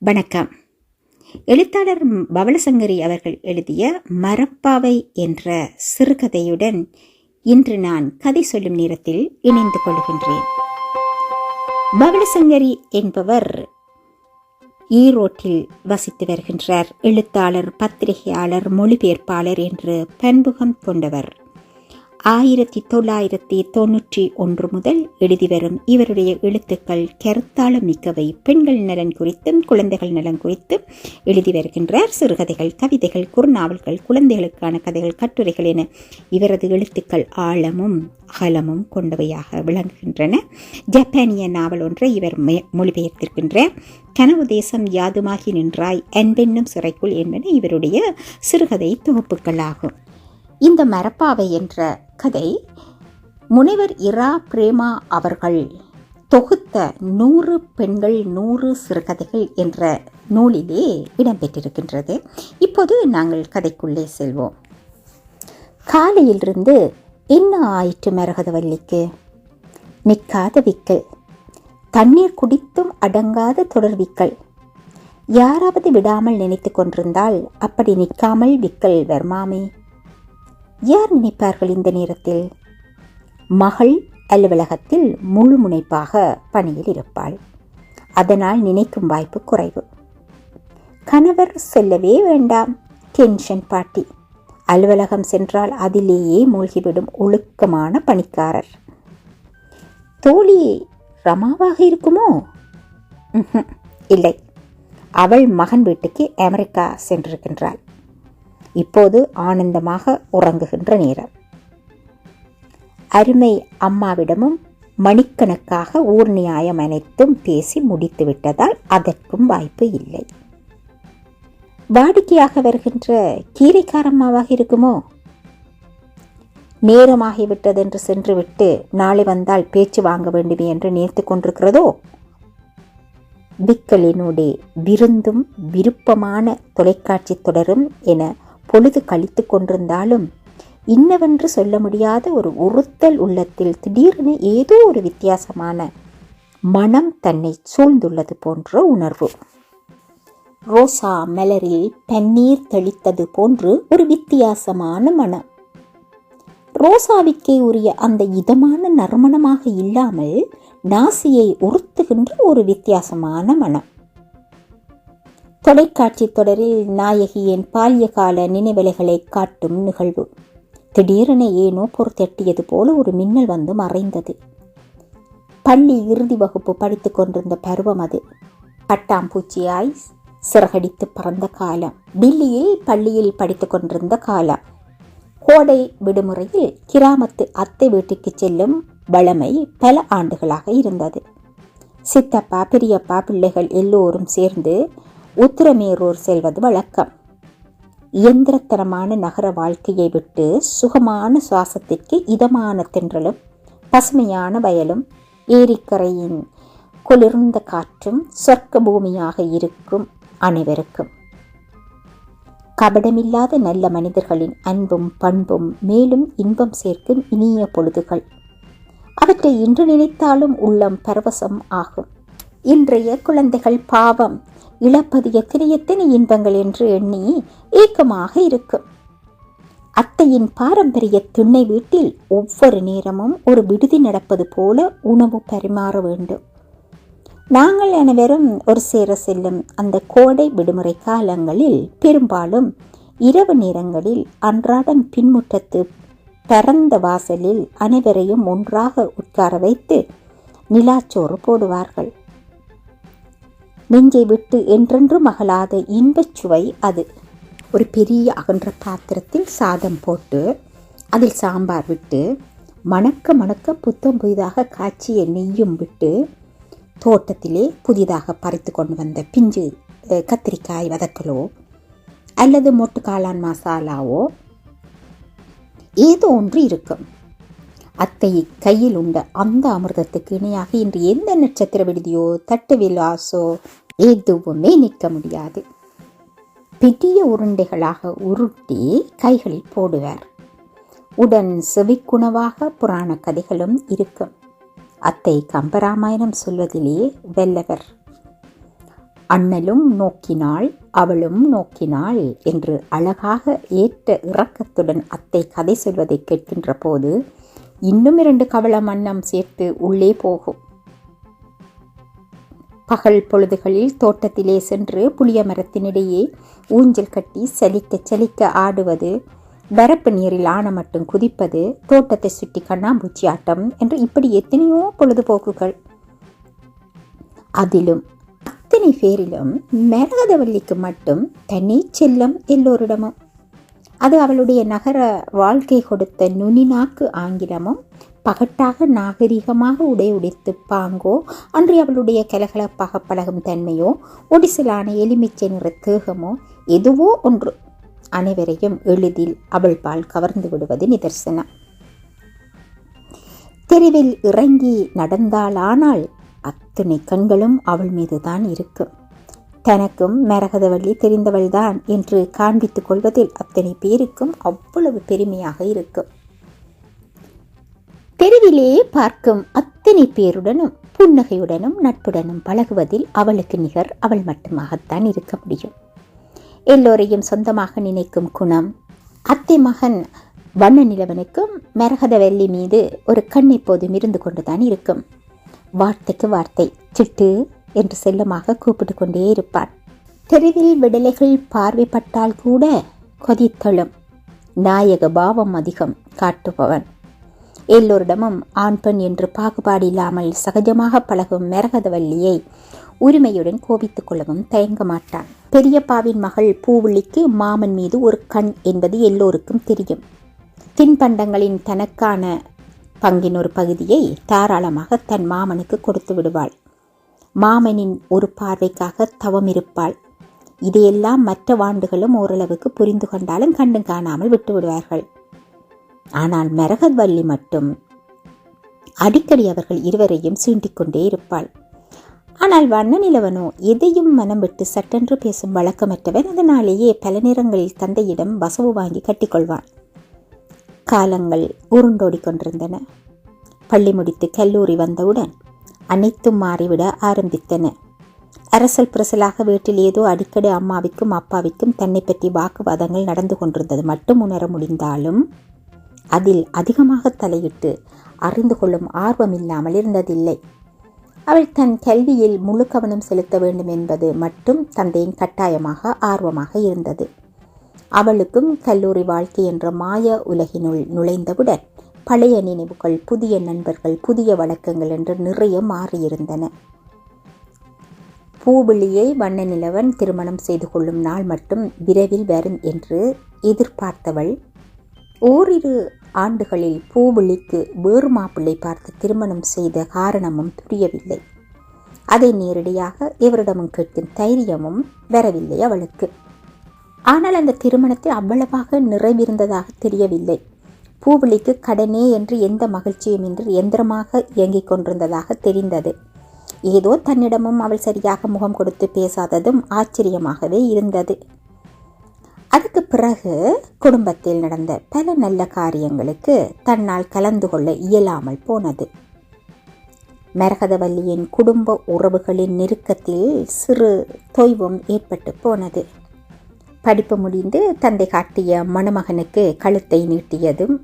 வணக்கம். எழுத்தாளர் பவளசங்கரி அவர்கள் எழுதிய மரப்பாவை என்ற சிறுகதையுடன் இன்று நான் கதை சொல்லும் நேரத்தில் இணைந்து கொள்கின்றேன். பவளசங்கரி என்பவர் ஈரோட்டில் வசித்து வருகின்றார். எழுத்தாளர் பத்திரிகையாளர் மொழிபெயர்ப்பாளர் என்று பன்முகம் கொண்டவர். ஆயிரத்தி தொள்ளாயிரத்தி தொன்னூற்றி ஒன்று முதல் எழுதி வரும் இவருடைய எழுத்துக்கள் கருத்தாளம் மிக்கவை. பெண்கள் நலன் குறித்தும் குழந்தைகள் நலன் குறித்தும் எழுதி வருகின்றார். சிறுகதைகள் கவிதைகள் குறுநாவல்கள் குழந்தைகளுக்கான கதைகள் கட்டுரைகள் என இவரது எழுத்துக்கள் ஆழமும் அகலமும் கொண்டவையாக விளங்குகின்றன. ஜப்பானிய நாவல் ஒன்றை இவர் மொழிபெயர்த்திருக்கின்றார். கனவு தேசம் யாதுமாகி நின்றாய் அன்பென்னும் சிறைக்குள் என்பன இவருடைய சிறுகதை தொகுப்புகளாகும். இந்த மரப்பாவை என்ற கதை முனைவர் இரா பிரேமா அவர்கள் தொகுத்த நூறு பெண்கள் நூறு சிறுகதைகள் என்ற நூலிலே இடம்பெற்றிருக்கின்றது. இப்போது நாங்கள் கதைக்குள்ளே செல்வோம். காலையிலிருந்து என்ன ஆயிற்று மரகதவல்லிக்கு? நிற்காத விக்கல். தண்ணீர் குடித்தும் அடங்காத தொடர்விக்கல் யாராவது விடாமல் நினைத்து கொண்டிருந்தால் அப்படி நிற்காமல் விக்கல் வருமாமே. யார் நினைப்பார்கள் இந்த நேரத்தில்? மகள் அலுவலகத்தில் முழு முனைப்பாக பணியில் இருப்பாள். அதனால் நினைக்கும் வாய்ப்பு குறைவு. கணவர் சொல்லவே வேண்டாம். டென்ஷன் பாட்டி அலுவலகம் சென்றால் அதிலேயே மூழ்கிவிடும் ஒழுக்கமான பணிக்காரர். தோழி ரமாவாக இருக்குமோ? இல்லை. அவள் மகன் வீட்டுக்கு அமெரிக்கா சென்றிருக்கின்றாள். இப்போது ஆனந்தமாக உறங்குகின்ற நேரம். அருமை அம்மாவிடமும் மணிக்கணக்காக ஊர் நியாயம் அனைத்தும் பேசி முடித்து விட்டதால் அதற்கும் வாய்ப்பு இல்லை. வாடிக்கையாக வருகின்ற கீரைக்காரம்மாவாக இருக்குமோ? நேரமாகிவிட்டது என்று சென்றுவிட்டு நாளை வந்தால் பேச்சு வாங்க வேண்டுமே என்று நினைத்து கொண்டிருக்கிறதோ? பிக்கலினுடைய விருந்தும் விருப்பமான தொலைக்காட்சி தொடரும் என பொழுது கழித்து கொண்டிருந்தாலும் இன்னவென்று சொல்ல முடியாத ஒரு உறுத்தல் உள்ளத்தில் திடீரென ஏதோ ஒரு வித்தியாசமான மனம் தன்னை சூழ்ந்துள்ளது போன்ற உணர்வு. ரோசா மலரில் பன்னீர் தெளித்தது போன்று ஒரு வித்தியாசமான மனம். ரோசாவிற்கே உரிய அந்த இதமான நறுமணமாக இல்லாமல் நாசியை உறுத்துகின்ற ஒரு வித்தியாசமான மனம். தொலைக்காட்சி தொடரில் நாயகியின் பால்ய கால நினைவலைகளை காட்டும் நிகழ்வு. திடீரென ஏனோ பொறுத்தட்டியது போல ஒரு மின்னல் வந்து மறைந்தது. பள்ளி இறுதி வகுப்பு படித்துக் கொண்டிருந்த பருவம் அது. பட்டாம்பூச்சியாய் சிறகடித்து பறந்த காலம். டில்லியில் பள்ளியில் படித்துக் கொண்டிருந்த காலம். கோடை விடுமுறையில் கிராமத்து அத்தை வீட்டுக்கு செல்லும் வளமை பல ஆண்டுகளாக இருந்தது. சித்தப்பா பெரியப்பா பிள்ளைகள் எல்லோரும் சேர்ந்து உத்திரமேரூர் செல்வது வழக்கம். இயந்திரத்தனமான நகர வாழ்க்கையை விட்டு சுகமான சுவாசத்திற்கு இதமான தென்றலும் பசுமையான வயலும் ஏரிக்கரையின் குளிர்ந்த காற்றும் சொர்க்க பூமியாக இருக்கும் அனைவருக்கும். கபடமில்லாத நல்ல மனிதர்களின் அன்பும் பண்பும் மேலும் இன்பம் சேர்க்கும் இனிய பொழுதுகள். அவற்றை இன்று நினைத்தாலும் உள்ளம் பரவசம் ஆகும். இன்றைய குழந்தைகள் பாவம். இழப்பது எத்தனை எத்தனை இன்பங்கள் என்று எண்ணி ஏக்கமாக இருக்கும் அத்தையின் பாரம்பரிய திண்ணை வீட்டில் ஒவ்வொரு நேரமும் ஒரு விடுதி நடப்பது போல உணவு பரிமாற வேண்டும். நாங்கள் அனைவரும் ஒரு சேர செல்லும் அந்த கோடை விடுமுறை காலங்களில் பெரும்பாலும் இரவு நேரங்களில் அன்றாடம் பின்முற்றத்து பரந்த வாசலில் அனைவரையும் ஒன்றாக உட்கார வைத்து நிலாச்சோறு போடுவார்கள். நெஞ்சை விட்டு என்றென்று மகளாத இன்பச் சுவை அது. ஒரு பெரிய அகன்ற பாத்திரத்தில் சாதம் போட்டு அதில் சாம்பார் விட்டு மணக்க மணக்க புத்தம் புதிதாக காய்ச்சிய நெய்யும் விட்டு தோட்டத்திலே புதிதாக பறித்து கொண்டு வந்த பிஞ்சு கத்திரிக்காய் வதக்கலோ அல்லது மொட்டு காளான் மசாலாவோ ஏதோ ஒன்று இருக்கும். அத்தை கையில் உண்ட அந்த அமிர்தத்துக்கு இணையாக இன்று எந்த நட்சத்திர விடுதியோ தட்டு விலாசோ எதுவுமே நிற்க முடியாது. பெரிய உருண்டைகளாக உருட்டி கைகளில் போடுவார். உடன் செவிக்குணவாக புராண கதைகளும் இருக்கும். அத்தை கம்பராமாயணம் சொல்வதிலே வெல்லவர். அண்ணலும் நோக்கினாள் அவளும் நோக்கினாள் என்று அழகாக ஏற்ற இறக்கத்துடன் அத்தை கதை சொல்வதை கேட்கின்ற போது இன்னும் இரண்டு கவளம் அன்னம் சேர்த்து உள்ளே போகும். பகல் பொழுதுகளில் தோட்டத்திலே சென்று புளிய மரத்தினிடையே ஊஞ்சல் கட்டி சலிக்க சலிக்க ஆடுவது வரப்பு நீரில் ஆன மட்டும் குதிப்பது தோட்டத்தை சுற்றி கண்ணாம்பூச்சி ஆட்டம் என்று இப்படி எத்தனையோ பொழுதுபோக்குகள். அதிலும் அத்தனை பேரிலும் மரகதவல்லிக்கு மட்டும் தனி செல்லம் எல்லோரிடமும். அது அவளுடைய நகர வாழ்க்கை கொடுத்த நுனிநாக்கு ஆங்கிலமும் பகட்டாக நாகரிகமாக உடை உடைத்து பாங்கோ. அன்று அவளுடைய கலகலப்பாக பழகும் தன்மையோ ஒடிசலான எலுமிச்சை நிற தேகமோ எதுவோ ஒன்று. அனைவரையும் எளிதில் அவள் பால் கவர்ந்து விடுவது நிதர்சனம். தெருவில் இறங்கி நடந்தாளானால் அத்தனை கண்களும் அவள் மீதுதான் இருக்கும். தனக்கும் மரகதவள்ளி தெரிந்தவள்தான் என்று காண்பித்துக் கொள்வதில் அத்தனை பேருக்கும் அவ்வளவு பெருமையாக இருக்கும். தெருவிலே பார்க்கும் அத்தனை பேருடனும் புன்னகையுடனும் நட்புடனும் பழகுவதில் அவளுக்கு நிகர் அவள் மட்டுமாகத்தான் இருக்க முடியும். எல்லோரையும் சொந்தமாக நினைக்கும் குணம் அத்தை மகன் வண்ண நிலவனுக்கும் மரகதவல்லி மீது ஒரு கண் எப்போதும் இருந்து கொண்டுதான் இருக்கும். வார்த்தைக்கு வார்த்தை சிட்டு என்று செல்லமாக கூப்பிட்டு கொண்டே இருப்பான் தெருவில் விடலைகள் பார்வைப்பட்டால் கூட கொதித்தழும். நாயக பாவம் அதிகம் காட்டுபவன். எல்லோரிடமும் ஆண் பெண் என்று பாகுபாடு இல்லாமல் சகஜமாக பழகும் மெரகதவல்லியை உரிமையுடன் கோபித்துக் கொள்ளவும் தயங்க மாட்டான். பெரியப்பாவின் மகள் பூவுள்ளிக்கு மாமன் மீது ஒரு கண் என்பது எல்லோருக்கும் தெரியும். தின்பண்டங்களின் தனக்கான பங்கின் ஒரு பகுதியை தாராளமாக தன் மாமனுக்கு கொடுத்து விடுவாள். மாமனின் ஒரு பார்வைக்காக தவம் இருப்பாள். இதையெல்லாம் மற்ற வாண்டுகளும் ஓரளவுக்கு புரிந்து கொண்டாலும் கண்டு காணாமல் விட்டுவிடுவார்கள் ஆனால் மெரகத்வல்லி மட்டும். அடிக்கடி அவர்கள் இருவரையும் சீண்டிக்கொண்டே இருப்பாள். ஆனால் வண்ண நிலவனோ எதையும் மனம் விட்டு சட்டென்று பேசும் வழக்கமற்றவன் அதனாலேயே பல நேரங்களில் தந்தையிடம் வசவு வாங்கி கட்டிக்கொள்வான் காலங்கள் உருண்டோடி கொண்டிருந்தன. பள்ளி முடித்து கல்லூரி வந்தவுடன் அனைத்தும் மாறிவிட ஆரம்பித்தன. அரசல் பிரசலாக வீட்டில் ஏதோ அடிக்கடி அம்மாவிக்கும் அப்பாவிக்கும் தன்னை பற்றி வாக்குவாதங்கள் நடந்து கொண்டிருந்தது மட்டும் உணர முடிந்தாலும் அதில் அதிகமாக தலையிட்டு அறிந்து கொள்ளும் ஆர்வம் இல்லாமல் இருந்ததில்லை. அவள் தன் கல்வியில் முழு கவனம் செலுத்த வேண்டும் என்பது மட்டும் தந்தையின் கட்டாயமாக ஆர்வமாக இருந்தது. அவளுக்கும் கல்லூரி வாழ்க்கை என்ற மாய உலகினுள் நுழைந்தவுடன் பழைய நினைவுகள் புதிய நண்பர்கள் புதிய வழக்கங்கள் என்று நிறைய மாறியிருந்தன. பூவிழியை வண்ண நிலவன் திருமணம் செய்து கொள்ளும் நாள் மட்டும் விரைவில் வரும் என்று எதிர்பார்த்தவள் ஓரிரு ஆண்டுகளில் பூவிழிக்கு வேறு மாப்பிள்ளை பார்த்து திருமணம் செய்த காரணமும் புரியவில்லை. அதை நேரடியாக இவரிடமும் கேட்கும் தைரியமும் வரவில்லை அவளுக்கு. ஆனால் அந்த திருமணத்தில் அவ்வளவாக நிறைவிருந்ததாக தெரியவில்லை. பூவிழிக்கு கடனே என்று எந்த மகிழ்ச்சியும் இன்றி எந்திரமாக இயங்கிக் கொண்டிருந்ததாக தெரிந்தது. ஏதோ தன்னிடமும் அவள் சரியாக முகம் கொடுத்து பேசாததும் ஆச்சரியமாகவே இருந்தது. அதுக்கு பிறகு குடும்பத்தில் நடந்த பல நல்ல காரியங்களுக்கு தன்னால் கலந்து கொள்ள இயலாமல் போனது. மரகதவல்லியின் குடும்ப உறவுகளின் நெருக்கத்தில் சிறு தொய்வும் ஏற்பட்டு போனது. படிப்பு முடிந்து தந்தை காட்டிய மணமகனுக்கு கழுத்தை நீட்டியதும்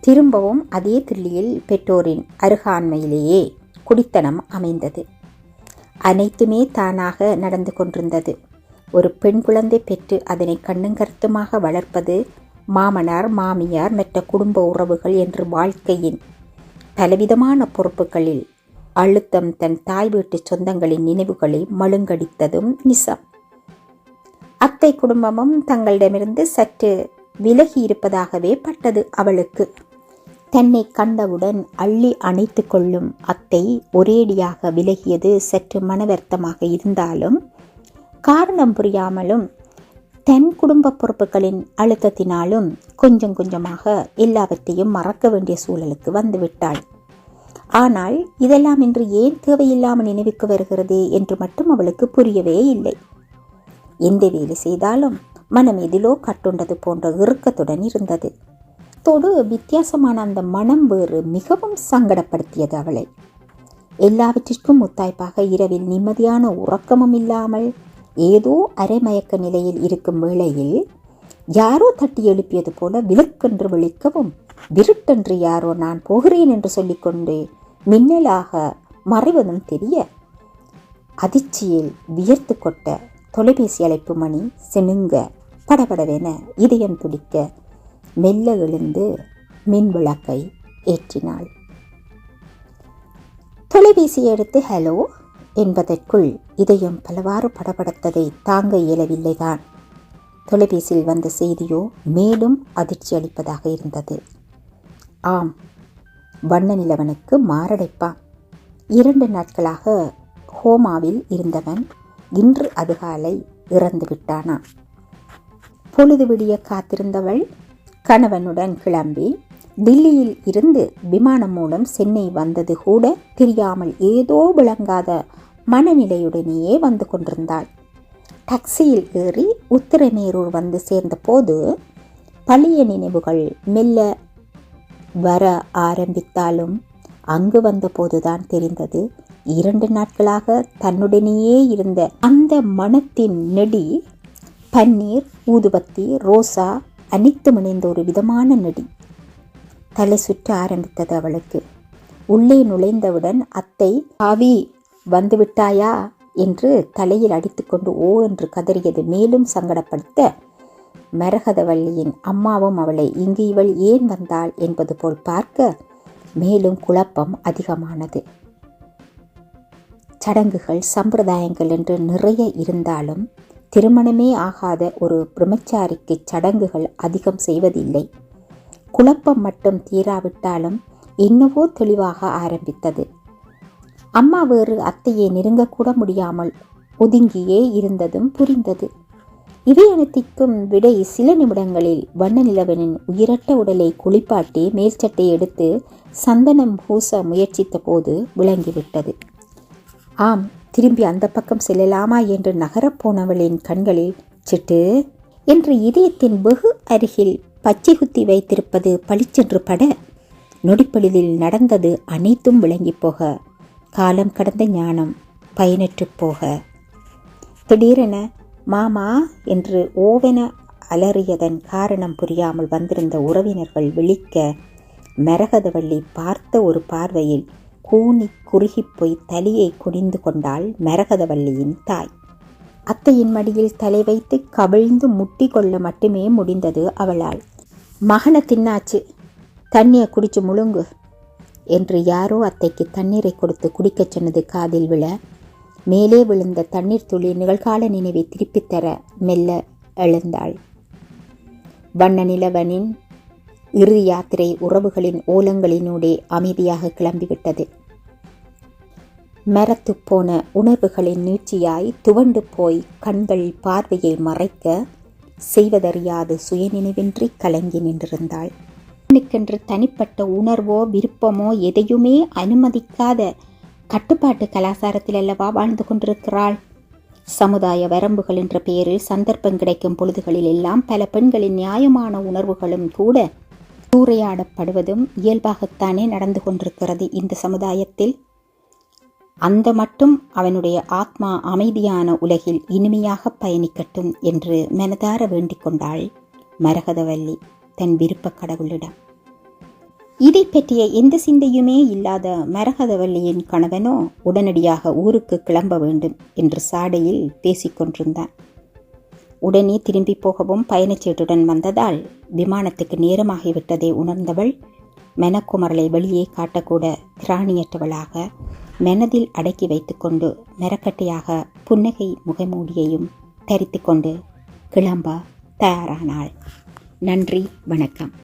திரும்பவும் அதே தில்லியில் பெற்றோரின் அருகாண்மையிலேயே குடித்தனம் அமைந்தது. அனைத்துமே தானாக நடந்து கொண்டிருந்தது. ஒரு பெண் குழந்தை பெற்று அதனை கண்ணுங்கருத்துமாக வளர்ப்பது மாமனார் மாமியார் மற்ற குடும்ப உறவுகள் என்று வாழ்க்கையின் பலவிதமான பொறுப்புகளில் அழுத்தம் தன் தாய் வீட்டு சொந்தங்களின் நினைவுகளை மழுங்கடித்ததும் நிசம். அத்தை குடும்பமும் தங்களிடமிருந்து சற்று விலகி இருப்பதாகவே பட்டது அவளுக்கு. தன்னை கண்டவுடன் அள்ளி அணைத்து கொள்ளும் அத்தை ஒரேடியாக விலகியது சற்று மனவர்த்தமாக இருந்தாலும் காரணம் புரியாமலும் தன் குடும்ப பொறுப்புகளின் அழுத்தத்தினாலும் கொஞ்சம் கொஞ்சமாக எல்லாவற்றையும் மறக்க வேண்டிய சூழலுக்கு வந்துவிட்டாள். ஆனால் இதெல்லாம் இன்று ஏன் தேவையில்லாமல் நினைவுக்கு வருகிறது என்று மட்டும் அவளுக்கு புரியவே இல்லை. எந்த வேலை செய்தாலும் மனம் எதிலோ கட்டுண்டது போன்ற இறுக்கத்துடன் இருந்தது. தொடு வித்தியாசமான அந்த மனம் வேறு மிகவும் சங்கடப்படுத்தியது அவளை. எல்லாவற்றிற்கும் முத்தாய்ப்பாக இரவில் நிம்மதியான உறக்கமும் இல்லாமல் ஏதோ அரைமயக்க நிலையில் இருக்கும் வேளையில் யாரோ தட்டி எழுப்பியது போல விளக்கென்று விழிக்கவும் விருட்டென்று யாரோ நான் போகிறேன் என்று சொல்லிக்கொண்டு மின்னலாக மறைவதும் தெரிய அதிர்ச்சியில் வியர்த்து கொட்ட தொலைபேசி அழைப்பு மணி செனுங்க படபடவென இதயம் துடிக்க மெல்ல எழுந்து மின் விளக்கை ஏற்றினாள். தொலைபேசியை எடுத்து ஹலோ என்பதற்குள் இதயம் பலவாறு படபடத்ததை தாங்க இயலவில்லைதான். தொலைபேசியில் வந்த செய்தியோ மேலும் அதிர்ச்சி அளிப்பதாக இருந்தது. ஆம் வண்ண நிலவனுக்கு மாரடைப்பான் இரண்டு நாட்களாக ஹோமாவில் இருந்தவன் இன்று அதிகாலை இறந்து விட்டானா. பொழுது விடிய காத்திருந்தவள் கணவனுடன் கிளம்பி டில்லியில் இருந்து விமானம் மூலம் சென்னை வந்தது கூட தெரியாமல் ஏதோ விளங்காத மனநிலையுடனேயே வந்து கொண்டிருந்தாள். டாக்ஸியில் ஏறி உத்திரமேரூர் வந்து சேர்ந்தபோது பழைய நினைவுகள் மெல்ல வர ஆரம்பித்தாலும் அங்கு வந்தபோதுதான் தெரிந்தது. இரண்டு நாட்களாக தன்னுடனேயே இருந்த அந்த மனத்தின் நெடி பன்னீர் ஊதுபத்தி ரோசா அனைத்தும் இணைந்த ஒரு விதமான நெடி. தலை சுற்ற ஆரம்பித்தது அவளுக்கு. உள்ளே நுழைந்தவுடன் அத்தை ஆவி வந்துவிட்டாயா? என்று தலையில் அடித்துக்கொண்டு ஓ என்று கதறியது. மேலும் சங்கடப்படுத்த மரகதவள்ளியின் அம்மாவும் அவளை இங்கு இவள் ஏன் வந்தாள்? என்பது போல் பார்க்க மேலும் குழப்பம் அதிகமானது. சடங்குகள் சம்பிரதாயங்கள் என்று நிறைய இருந்தாலும் திருமணமே ஆகாத ஒரு பிரம்மச்சாரிக்கு சடங்குகள் அதிகம் செய்வதில்லை. குழப்பம் மட்டும் தீராவிட்டாலும் என்னவோ தெளிவாக ஆரம்பித்தது. அம்மா வேறு அத்தையை நெருங்கக்கூட முடியாமல் ஒதுங்கியே இருந்ததும் புரிந்தது. இவை அனைத்திற்கும் விடை சில நிமிடங்களில் வண்ண நிலவனின் உயிரட்ட உடலை குளிப்பாட்டி மேல்ச்சட்டை எடுத்து சந்தனம் பூச முயற்சித்த போது விளங்கிவிட்டது. ஆம் திரும்பி அந்த பக்கம் செல்லலாமா என்று நகரப் போனவளின் கண்களில் சிட்டு என்று இதயத்தின் வெகு அருகில் பச்சை குத்தி வைத்திருப்பது பளிச்சென்று பட நொடிப்பொழுதில் நடந்தது அனைத்தும் விளங்கி போக காலம் கடந்த ஞானம் பயனற்று போக. திடீரென மாமா என்று ஓவென அலறியதன் காரணம் புரியாமல் வந்திருந்த உறவினர்கள் விழிக்க மரகதவள்ளி பார்த்த ஒரு பார்வையில் கூனி குறுகி போய் தலையை குனிந்து கொண்டாள் மரகதவள்ளியின் தாய். அத்தையின் மடியில் தலை வைத்து கவிழ்ந்து முட்டி கொள்ள மட்டுமே முடிந்தது அவளால். மகனை தின்னாச்சு. தண்ணியை குடிச்சு முழுங்கு என்று யாரோ அத்தைக்கு தண்ணீரை கொடுத்து குடிக்கச் சொன்னது காதில் விழ மேலே விழுந்த தண்ணீர் துளி நிகழ்கால நினைவை திருப்பித் தர மெல்ல எழுந்தாள். வண்ண நிலவனின் இறுதி யாத்திரை உறவுகளின் ஓலங்களினூடே அமைதியாக கிளம்பிவிட்டது. மரத்துப் போன உணர்வுகளின் நீட்சியாய் துவண்டு போய் கண்கள் பார்வையை மறைக்க செய்வதறியாது. சுயநினைவின்றி கலங்கி நின்றிருந்தாள். பெண்ணுக்கென்று தனிப்பட்ட உணர்வோ விருப்பமோ எதையுமே அனுமதிக்காத கட்டுப்பாட்டு கலாச்சாரத்தில் அல்லவா வாழ்ந்து கொண்டிருக்கிறாள்? சமுதாய வரம்புகள் என்ற பெயரில் சந்தர்ப்பம் கிடைக்கும் பொழுதுகளில் எல்லாம் பல பெண்களின் நியாயமான உணர்வுகளும் கூட சூறையாடப்படுவதும் இயல்பாகத்தானே நடந்து கொண்டிருக்கிறது இந்த சமுதாயத்தில். அந்த மட்டும் அவனுடைய ஆத்மா அமைதியான உலகில் இனிமையாக பயணிக்கட்டும் என்று மனதார வேண்டிக் கொண்டாள் மரகதவல்லி தன் விருப்ப கடவுளிடம். இதை பற்றிய எந்த சிந்தையுமே இல்லாத மரகதவல்லியின் கணவனோ உடனடியாக ஊருக்கு கிளம்ப வேண்டும் என்று சாடையில் பேசிக்கொண்டிருந்தான் உடனே திரும்பி போகவும் பயணச்சீட்டுடன் வந்ததால் விமானத்துக்கு நேரமாகிவிட்டதை உணர்ந்தவள் மெனக்குமரலை வெளியே காட்டக்கூட திராணியற்றவளாக மனதில் அடக்கி வைத்துக்கொண்டு மெரக்கட்டையாக புன்னகை முகமூடியையும் தரித்து கொண்டு கிளம்ப தயாரானாள். நன்றி வணக்கம்.